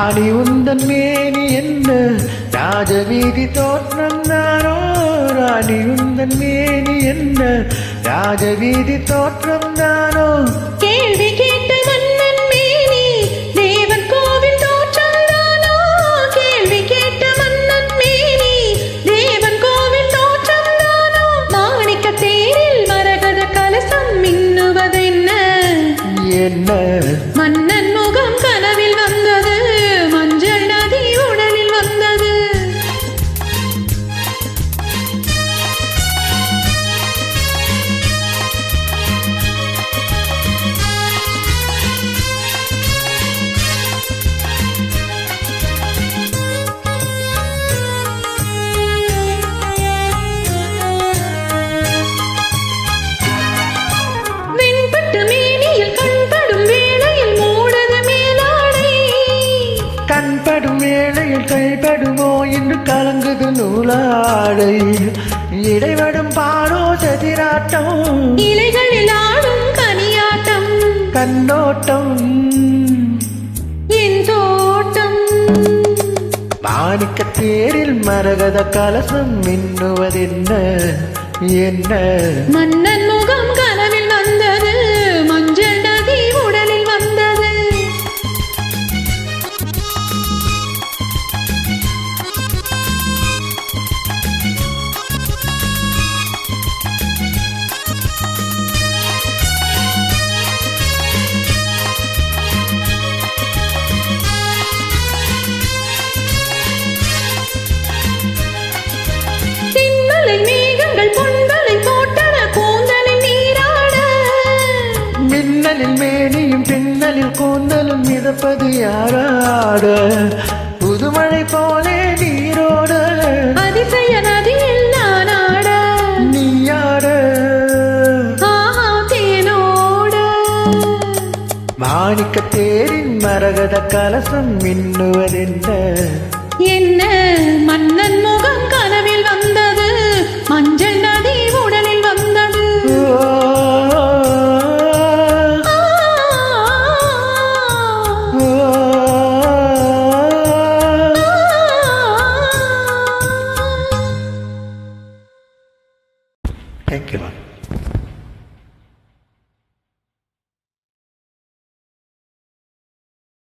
ஆடி உந்தன் மேனி என்ன? ராஜவீதி தோற்றம் தானோ ராணி உந்தன் மேனி என்ன? ராஜவீதி தோற்றம் தானோ கேள்வி கேட்ட வேளையில் கைப்படுமோ என்று கலங்குது நூலாடை. இடைவடும் பாடோ சதிராட்டம். இலைகளில் ஆடும் கனியாட்டம் கண்ணோட்டம். என் தோட்டம். மாணிக்க தேரில் மரகத கலசம் மின்னுவதென்ன? என்ன? மன்னன் மின்னலில் மேனியும் பின்னலில் கூந்தலும் மிதப்பது யாராட? புதுமழை போலே நீரோட. அதிசய நதியில் நான் ஆட நீயாட தேனோட. மாணிக்க தேரின் மரகத கலசம் மின்னுவதென்ன? என்ன மன்னன் முகம் வந்த Thank you.